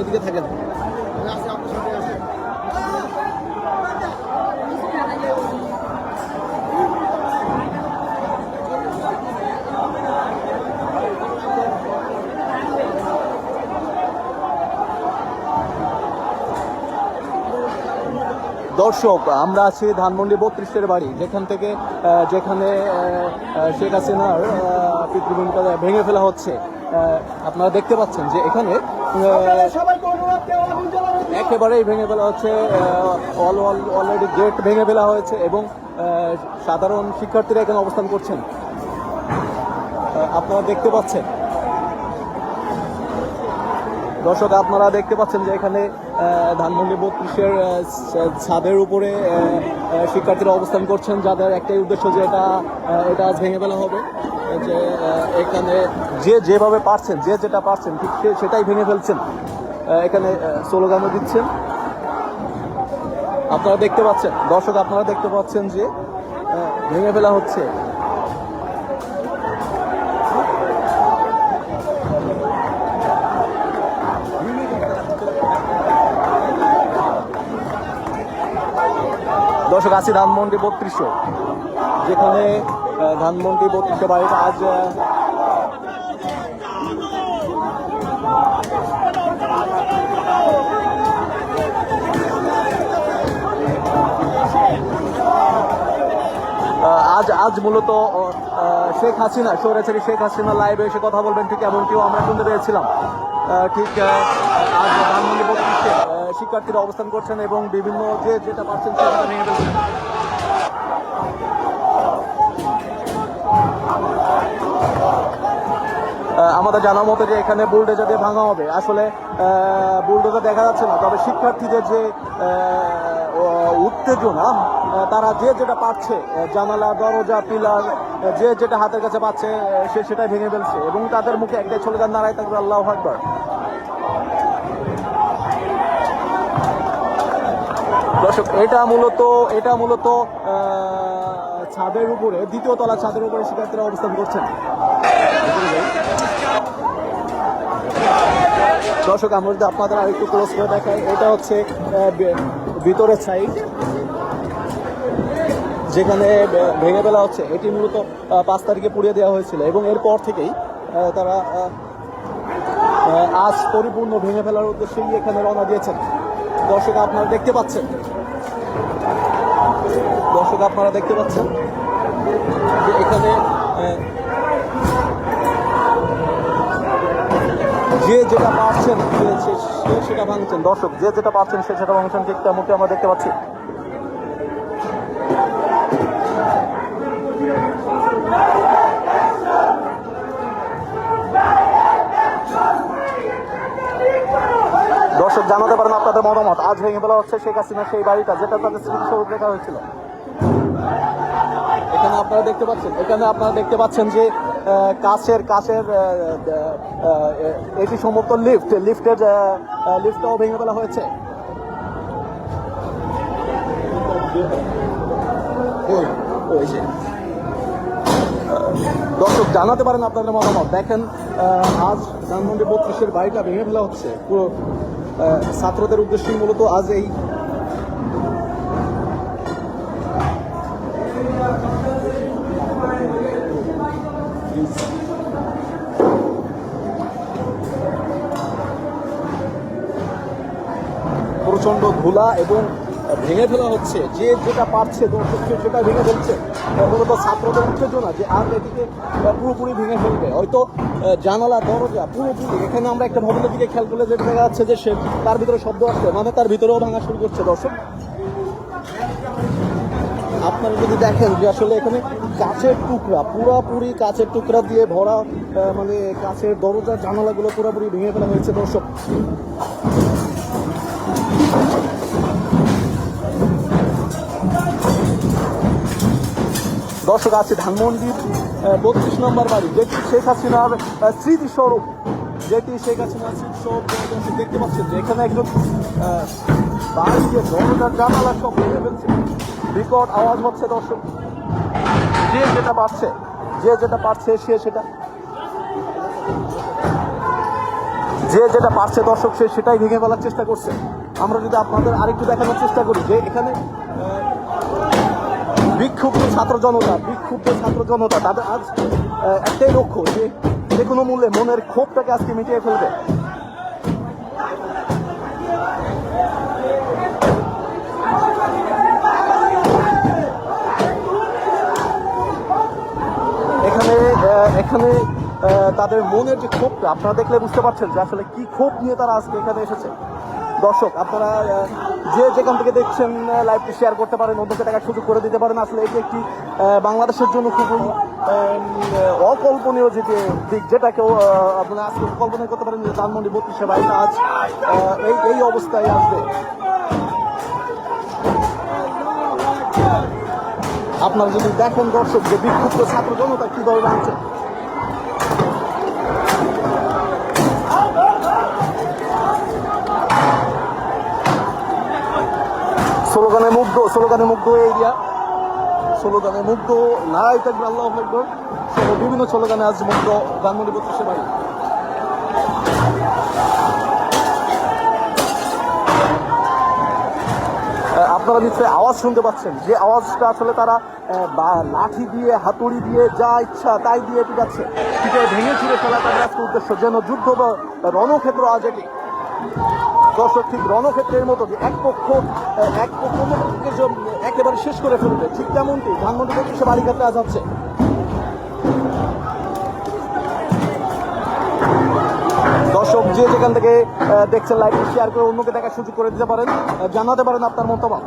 এদিকে থাকেন দর্শক আমরা আছি ধানমন্ডি বত্রিশের বাড়ি। যেখান থেকে যেখানে শেখ হাসিনার পিতৃভূমিটা ভেঙে ফেলা হচ্ছে। আপনারা দেখতে পাচ্ছেন যে এখানে একেবারেই ভেঙে ফেলা হচ্ছে অল অল অলরেডি গেট ভেঙে ফেলা হয়েছে এবং সাধারণ শিক্ষার্থীরা এখানে অবস্থান করছেন। আপনারা দেখতে পাচ্ছেন। দর্শক আপনারা দেখতে পাচ্ছেন যে এখানে ধানমন্ডি বত্রিশের ছাদের উপরে শিক্ষার্থীরা অবস্থান করছেন, যাদের একটাই উদ্দেশ্য যে এটা এটা আজ ভেঙে ফেলা হবে। যে এখানে যে যেভাবে পারছেন, যে যেটা পারছেন, ঠিক সেটাই ভেঙে ফেলছেন। এখানে স্লোগানও দিচ্ছেন। আপনারা দেখতে পাচ্ছেন, দর্শক আপনারা দেখতে পাচ্ছেন যে ভেঙে ফেলা হচ্ছে। দর্শক আছি ধানমন্ডি বত্রিশশো। যেখানে ধানমন্ডি বত্রিশশো বাড়িতে আজ আজ আজ মূলত শেখ হাসিনা সৌরাচারী শেখ হাসিনা লাইভে এসে কথা বলবেন, ঠিক এমনটিও আমরা শুনতে পেয়েছিলাম। ঠিক আজ ধানমন্ডি বত্রিশে শিক্ষার্থীরা অবস্থান করছেন এবং বিভিন্ন যে যেটা পাচ্ছেন সেটা ভেঙে ফেলছেন। আমাদের জানা মতো যে এখানে বুলডোজার দিয়ে ভাঙা হবে। আসলে বুলডোজার দেখা যাচ্ছে না, তবে শিক্ষার্থীদের যে উত্তেজনা তারা যে যেটা পাচ্ছে জানালা, দরজা, পিলার যে যেটা হাতের কাছে পাচ্ছে সে সেটাই ভেঙে ফেলছে এবং তাদের মুখে একটাই চলে যান নারায় থাকবে, আল্লাহ আকবর। দর্শক, এটা মূলত এটা মূলত ছাদের উপরে, দ্বিতীয় তলা ছাদের উপরে শিক্ষার্থীরা অবস্থান করছেন। দর্শক, আমরা যদি আপনাদের আরেকটু ক্লোজ করে দেখাই, এটা হচ্ছে ভিতরের সাইড যেখানে ভেঙে ফেলা হচ্ছে, এটি মূলত পাঁচ তারিখে পুড়িয়ে দেওয়া হয়েছিল এবং এরপর থেকেই তারা আজ পরিপূর্ণ ভেঙে ফেলার উদ্দেশ্যেই এখানে রওনা দিয়েছেন। দর্শক, আপনারা দেখতে পাচ্ছেন দর্শক, আপনারা দেখতে পাচ্ছেন যে এখানে যে যেটা পাচ্ছেন সে সেটা ভাঙছেন। দর্শক, যে যেটা পাচ্ছেন, সে সেটা ভাঙছেন, ঠিক তেমনটি আমরা দেখতে পাচ্ছি। দর্শক জানাতে পারেন আপনাদের মতামত। আজ ভেঙে ফেলা হচ্ছে শেখ হাসিনা সেই বাড়িটা যেটা তাদের স্মৃতিস্বরূপ লেখা হয়েছিল। এখানে আপনারা দেখতে পাচ্ছেন এখানে আপনারা দেখতে পাচ্ছেন যে কাছের কাছের এটি সম্ভবত লিফট লিফটের লিফটটাও ভেঙে ফেলা হয়েছে। ওই, ওই। দর্শক, জানাতে পারেন আপনাদের মতামত। দেখেন আজ ধানমন্ডি বত্রিশের বাড়িটা ভেঙে ফেলা হচ্ছে। পুরো ছাত্রদের উদ্দেশ্যে মূলত আজ এই প্রচণ্ড ধুলা এবং ভেঙে ফেলা হচ্ছে, যে যেটা পারছে দর্শককে সেটা ভেঙে ফেলছে। মূলত ছাত্রদের উত্তেজনা যে আর এটিকে পুরোপুরি ভেঙে ফেলবে। হয়তো জানালা, দরজা পুরোপুরি, এখানে আমরা একটা ভবনের দিকে খেয়াল করলে যেটা দেখা যাচ্ছে যে সে তার ভিতরে শব্দ আসছে মানে তার ভিতরেও ভাঙা শুরু করছে, দর্শক। আপনারা যদি দেখেন যে আসলে এখানে কাছের টুকরা, পুরাপুরি কাছের টুকরা দিয়ে ভরা মানে কাছের দরজা, জানালাগুলো পুরোপুরি ভেঙে ফেলা হয়েছে, দর্শক। দর্শক আছে ধানমন্ডির বত্রিশ নম্বর বাড়ি যেটি শেখ হাসিনার স্মৃতিস্বরূপ। যেটি শেখ হাসিনার স্মৃতিস্বরূপ দেখতে পাচ্ছেন যে এখানে একজন আহ, বাড়ি দিয়ে দরজার জানালা সব ভেঙে ফেলছে। বিকট আওয়াজ হচ্ছে দর্শক। যে যেটা পারছে যে যেটা পারছে সে সেটা। যে যেটা পারছে দর্শক সে সেটাই ভেঙে ফেলার চেষ্টা করছে। আমরা যদি আপনাদের আরেকটু দেখানোর চেষ্টা করি যে এখানে বিক্ষুব্ধ ছাত্র জনতা, বিক্ষুব্ধ ছাত্র জনতা, তাদের আজ একটাই লক্ষ্য যে যে কোনো মূল্যে মনের ক্ষোভটাকে আজকে মিটিয়ে ফেলবে। এখানে এখানে তাদের মনের যে ক্ষোভটা, আপনারা দেখলে বুঝতে পারছেন যে আসলে কি ক্ষোভ নিয়ে তারা আজকে এখানে এসেছে। দর্শক, আপনারা যে যেখান থেকে দেখছেন লাইভটি শেয়ার করতে পারেন অন্যকে দেখার সুযোগ করে দিতে পারেন। আসলে এটি একটি বাংলাদেশের জন্য খুবই অকল্পনীয় যে যে দিক যেটা কেউ আপনারা আজকে কল্পনা করতে পারেন যে ধানমন্ডি বত্রিশে বাড়িটা আজ এই এই অবস্থায় আসবে। আপনারা যদি দেখেন দর্শক, যে বিক্ষুব্ধ ছাত্র জনতা কীভাবে ভাঙছে স্লোগানে মুগ্ধ স্লোগানে মুগ্ধ এরিয়া। স্লোগানে মুগ্ধ নারাই থাকবে আল্লাহ আকবর। বিভিন্ন স্লোগানে আজ মুগ্ধ গানমন্ডি বত্রিশে আহ, আপনারা নিশ্চয়ই আওয়াজ শুনতে পাচ্ছেন। যে আওয়াজটা আসলে তারা লাঠি দিয়ে হাতুড়ি দিয়ে যা ইচ্ছা তাই দিয়ে পিটাচ্ছে পিঠে ভেঙে ছিঁড়ে ফেলা তাদের আজকে উদ্দেশ্য। যেন যুদ্ধ বা রণক্ষেত্র আজ এটি। দর্শক ঠিক রণক্ষেত্রের মতো যে এক পক্ষ এক পক্ষকে একেবারে শেষ করে ফেলবে, ঠিক তেমনটি ধানমন্ডি বত্রিশে বাড়িঘাটে আজ হচ্ছে। দর্শক যে যেখান থেকে দেখছেন লাইভটি শেয়ার করে অন্যকে দেখার সুযোগ করে দিতে পারেন জানাতে পারেন আপনার মতামত।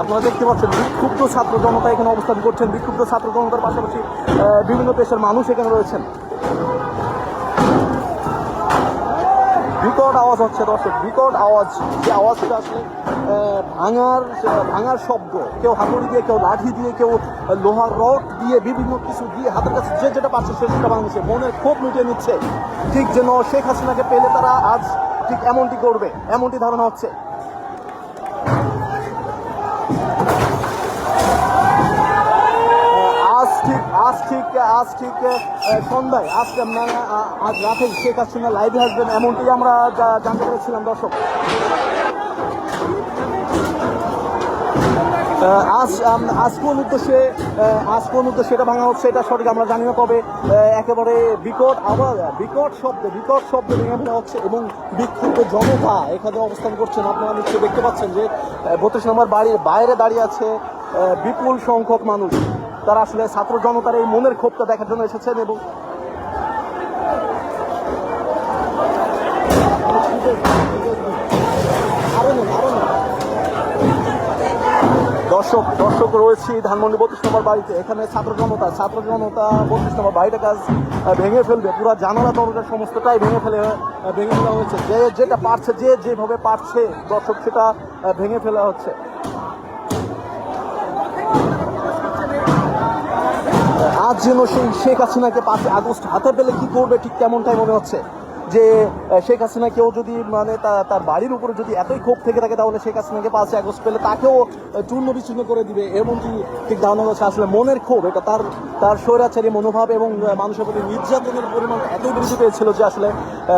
আপনারা দেখতে পাচ্ছেন, বিক্ষুব্ধ ছাত্র জনতা এখানে অবস্থান করছেন, বিক্ষুব্ধ ছাত্র জনতার পাশাপাশি বিভিন্ন দেশের মানুষ এখানে রয়েছেন। বিকট আওয়াজ হচ্ছে, দর্শক বিকট আওয়াজ, যে আওয়াজটা আসলে ভাঙার ভাঙার শব্দ, কেউ হাতুড়ি দিয়ে, কেউ লাঠি দিয়ে, কেউ লোহার রড দিয়ে, বিভিন্ন কিছু দিয়ে হাতের কাছে যে যেটা পাচ্ছে সে সেটা ভাঙছে মনের খুব মিটিয়ে নিচ্ছে। ঠিক যেন শেখ হাসিনাকে পেলে তারা আজ ঠিক এমনটি করবে, এমনটি ধারণা হচ্ছে। আজ ঠিক আজ ঠিক সন্ধ্যায় আজকে আহ, আজ রাতে শেখ হাসিনা লাইভে আসবেন এমনটি আমরা জানতে পেরেছিলাম দর্শক। আজ আজ কোন উদ্দেশ্যে আজ কোন উদ্দেশ্যে এটা ভাঙা হচ্ছে এটা সঠিক আমরা জানি না আহ, একেবারে বিকট আওয়াজ বিকট শব্দে বিকট শব্দে ভেঙে ফেলা হচ্ছে এবং বিক্ষুব্ধ জনতা এখানে অবস্থান করছেন। আপনারা নিশ্চয়ই দেখতে পাচ্ছেন যে বত্রিশ নম্বর বাড়ির বাইরে দাঁড়িয়ে আছে বিপুল সংখ্যক মানুষ। তারা আসলে ছাত্র জনতার এই মনের ক্ষোভটা দেখার জন্য এসেছেন এবং দর্শক দর্শক রয়েছি ধানমন্ডি বত্রিশ নম্বর বাড়িতে। এখানে ছাত্র জনতা ছাত্র জনতা বত্রিশ নম্বর বাড়িটা কাজ ভেঙে ফেলবে। পুরো জানালা দরজা সমস্তটাই ভেঙে ফেলে ভেঙে ফেলা হয়েছে। যে যেটা পারছে, যে যেভাবে পারছে, দর্শক, সেটা ভেঙে ফেলা হচ্ছে। আজ যেন সেই শেখ হাসিনাকে পাঁচ আগস্ট হাতে পেলে কি করবে ঠিক তেমনটাই মনে হচ্ছে যে শেখ হাসিনা কেউ যদি মানে তার বাড়ির উপরে যদি এতই ক্ষোভ থেকে থাকে তাহলে শেখ হাসিনাকে পাঁচই আগস্ট পেলে তাকেও চূর্ণ বিচূর্ণ করে দিবে। এমনকি ঠিক ধারণা হচ্ছে আসলে মনের ক্ষোভ এটা তার তার স্বৈরাচারী মনোভাব এবং মানুষের প্রতি নির্যাতনের পরিমাণ এতই বৃদ্ধি পেয়েছিল যে আসলে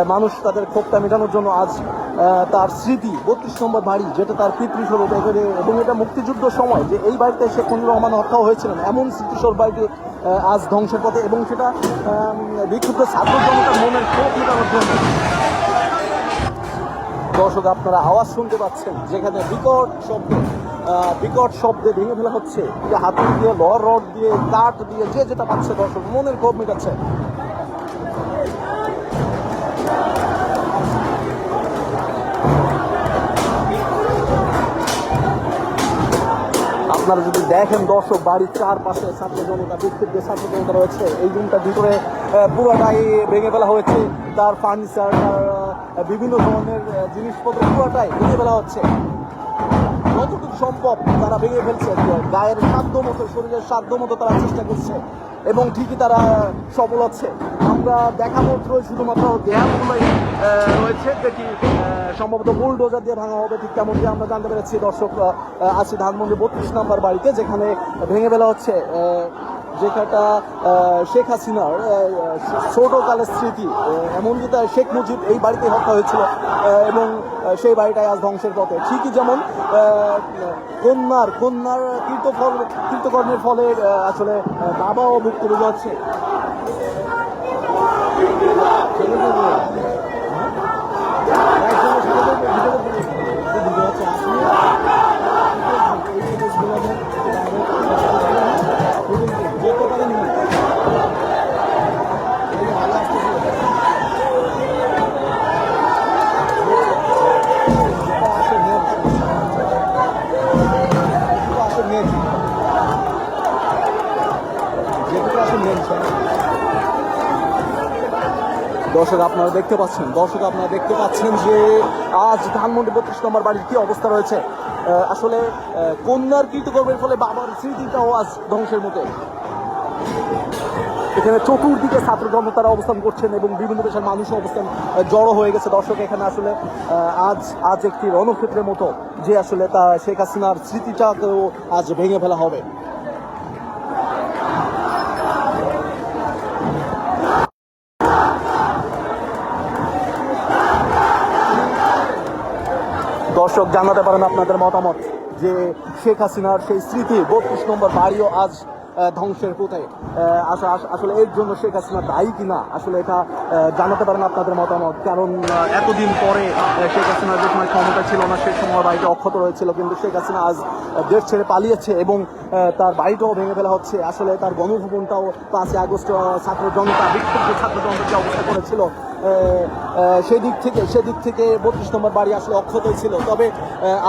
মানুষ তাদের ক্ষোভটা মেটানোর জন্য আজ তার স্মৃতি বত্রিশ নম্বর বাড়ি যেটা তার পিতৃস্বরূপ এবং এটা মুক্তিযুদ্ধ সময় যে এই বাড়িতে শেখ মুজিবুর রহমান হত্যাও হয়েছিলেন এমন স্মৃতিস্বর আহ, আজ ধ্বংসের পথে এবং সেটা বিক্ষুব্ধ ছাত্র জনতার মনের ক্ষোভ মেটানোর জন্য। দর্শক, আপনারা আওয়াজ শুনতে পাচ্ছেন, যেখানে বিকট শব্দ বিকট শব্দে ভেঙে ফেলা হচ্ছে। হাতুড়ি দিয়ে লড় রড দিয়ে কাঠ দিয়ে, যে যেটা পাচ্ছে দর্শক, মনের ক্ষোভ মেটাচ্ছে। আপনারা যদি দেখেন, দর্শক, বাড়ির চারপাশে ছাত্র জনতা বিক্ষুব্ধ ছাত্র জনতা রয়েছে। এই রুমটার ভিতরে পুরোটাই ভেঙে ফেলা হয়েছে। তার ফার্নিচার তার বিভিন্ন ধরনের জিনিসপত্র পুরোটাই ভেঙে ফেলা হচ্ছে। যতটুকু সম্ভব তারা ভেঙে ফেলছে। গায়ের সাধ্য মতো, শরীরের সাধ্য মতো তারা চেষ্টা করছে এবং ঠিকই তারা সফল হচ্ছে আমরা দেখা মাত্র শুধুমাত্র দেহাগুলোই রয়েছে যেটি সম্ভবত বুলডোজার দিয়ে ভাঙা হবে ঠিক তেমনটি আমরা জানতে পেরেছি। দর্শক আছি ধানমন্ডি বত্রিশ নাম্বার বাড়িতে, যেখানে ভেঙে ফেলা হচ্ছে যেখানটা শেখ হাসিনার ছোটকালের স্মৃতি এমনকি তার শেখ মুজিব এই বাড়িতে হত্যা হয়েছিল এবং সেই বাড়িটাই আজ ধ্বংসের পথে। ঠিকই যেমন কন্যার কন্যার কীর্তফল, কীর্তকর্মের ফলে আসলে বাবাও ভুক্তভোগী হচ্ছে। দর্শক আপনারা দেখতে পাচ্ছেন, দর্শক আপনারা দেখতে পাচ্ছেন যে আজ ধানমন্ডি বত্রিশ নম্বর বাড়ির কি অবস্থা রয়েছে। আসলে কন্যার কৃতকর্মের ফলে বাবার স্মৃতিটাও আজ ধ্বংসের মতো এখানে চতুর্দিকে ছাত্র জনতারা অবস্থান করছেন এবং বিভিন্ন দেশের মানুষও অবস্থান জড়ো হয়ে গেছে। দর্শক, এখানে আসলে আজ আজ একটি রণক্ষেত্রের মতো যে আসলে তা শেখ হাসিনার স্মৃতিটাকেও আজ ভেঙে ফেলা হবে। দর্শক জানাতে পারেন আপনাদের মতামত যে শেখ হাসিনার সেই স্মৃতি বত্রিশ নম্বর বাড়িও আজ ধ্বংসের কোথায় আসলে এর জন্য শেখ হাসিনা দায়ী কিনা? আসলে এটা জানাতে পারেন আপনাদের মতামত। কারণ এতদিন পরে শেখ হাসিনার যে সময় ক্ষমতা ছিল না সেই সময় বাড়িটা অক্ষত রয়েছিল, কিন্তু শেখ হাসিনা আজ দেশ ছেড়ে পালিয়েছে এবং তার বাড়িটাও ভেঙে ফেলা হচ্ছে। আসলে তার গণভবনটাও পাঁচই আগস্ট ছাত্র জনতা বিক্ষুব্ধ ছাত্র জনতা যে অবস্থা করেছিল সেদিক থেকে সেদিক থেকে বত্রিশ নম্বর বাড়ি আসলে অক্ষতই ছিল। তবে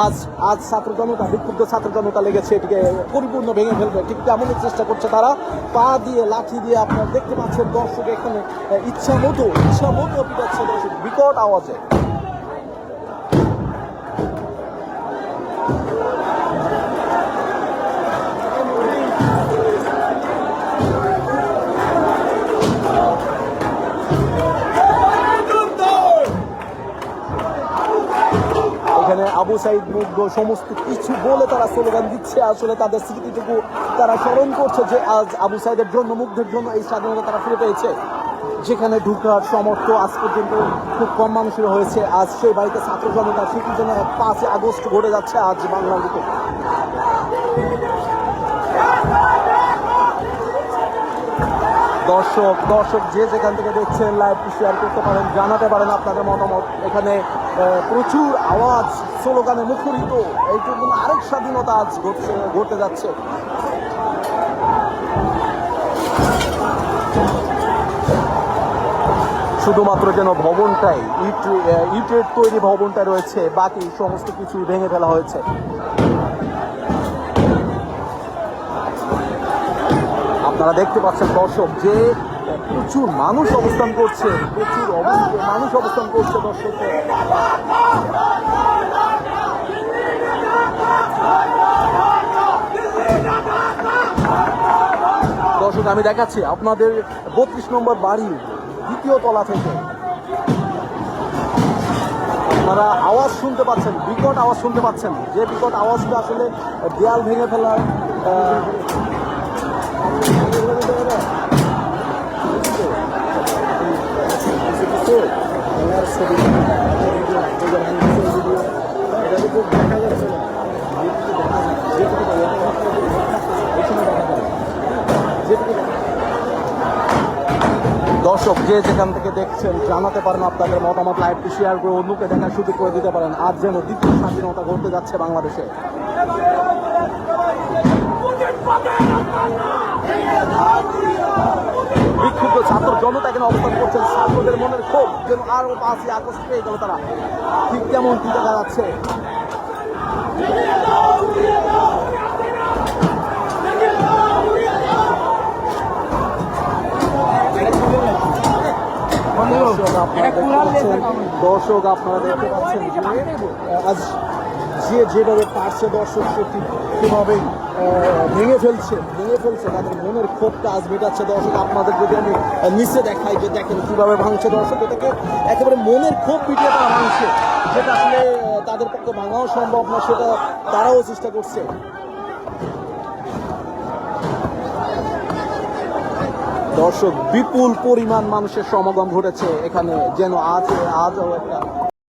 আজ আজ ছাত্র জনতা, বিক্ষুব্ধ ছাত্র জনতা লেগেছে এটিকে পরিপূর্ণ ভেঙে ফেলবে। ঠিক তেমনই চেষ্টা করছে তারা। পা দিয়ে, লাঠি দিয়ে আপনার দেখতে পাচ্ছেন দর্শক এখানে ইচ্ছা মতো ইচ্ছা মতো বিকট আওয়াজে। আবু সাইদ মুগ্ধ সমস্ত কিছু বলে তারা স্লোগান দিচ্ছে। আসলে তাদের স্মৃতিটুকু তারা স্মরণ করছে যে আজ আবু সাইদের জন্য, মুগ্ধের জন্য এই স্বাধীনতা তারা ফিরে পেয়েছে। যেখানে ঢুকার সমর্থ আজ পর্যন্ত খুব কম মানুষের হয়েছে। আজ সেই বাড়িতে ছাত্র জনতা স্মৃতির জন্য পাঁচই আগস্ট ঘটে যাচ্ছে আজ বাংলার দর্শক দর্শক যে যেখান থেকে দেখছেন লাইভটি শেয়ার করতে পারেন, জানাতে পারেন আপনাদের মতামত। এখানে প্রচুর আওয়াজ, স্লোগানে মুখরিত। এইটুকু আরেক স্বাধীনতা আজ ঘটছে, ঘটতে যাচ্ছে। শুধুমাত্র যেন ভবনটাই ইটের তৈরি ভবনটা রয়েছে, বাকি সমস্ত কিছু ভেঙে ফেলা হয়েছে। আপনারা দেখতে পাচ্ছেন দর্শক যে প্রচুর মানুষ অবস্থান করছে, প্রচুর মানুষ অবস্থান করছে দর্শক দর্শক, আমি দেখাচ্ছি আপনাদের বত্রিশ নম্বর বাড়ি, দ্বিতীয় তলা থেকে। আপনারা আওয়াজ শুনতে পাচ্ছেন, বিকট আওয়াজ শুনতে পাচ্ছেন। যে বিকট আওয়াজটা আসলে দেয়াল ভেঙে ফেলার দর্শক, যে যেখান থেকে দেখছেন, জানাতে পারেন আপনাদের মতামত লাইভটি শেয়ার করে অন্যকে দেখার সুযোগ করে দিতে পারেন। আজ যেন দ্বিতীয় স্বাধীনতা ঘটতে যাচ্ছে বাংলাদেশে। বিক্ষুব্ধ ছাত্র জনতা এখানে অবস্থান ছাত্রদের মনের খুব যেন আরও পাঁচই আগস্ট পেয়ে গেল তারা। ঠিক কেমন কি দেখা যাচ্ছে দর্শক আপনারা দেখতে পাচ্ছেন আজ যে যেভাবে পারছে দর্শক সে ঠিক সেভাবেই ভেঙে ফেলছে ভেঙে ফেলছে, তাদের মনের ক্ষোভটা আজ মেটাচ্ছে দর্শক। আপনাদের যদি আমি নিচে দেখাই যে দেখেন কীভাবে ভাঙছে দর্শক, এটাকে একেবারে মনের ক্ষোভ মিটিয়ে তারা ভাঙছে, যেটা আসলে তাদের পক্ষে ভাঙাও সম্ভব না, সেটা তারাও চেষ্টা করছে। দর্শক, বিপুল পরিমাণ মানুষের সমাগম ঘটেছে এখানে, যেন আজ, আজও একটা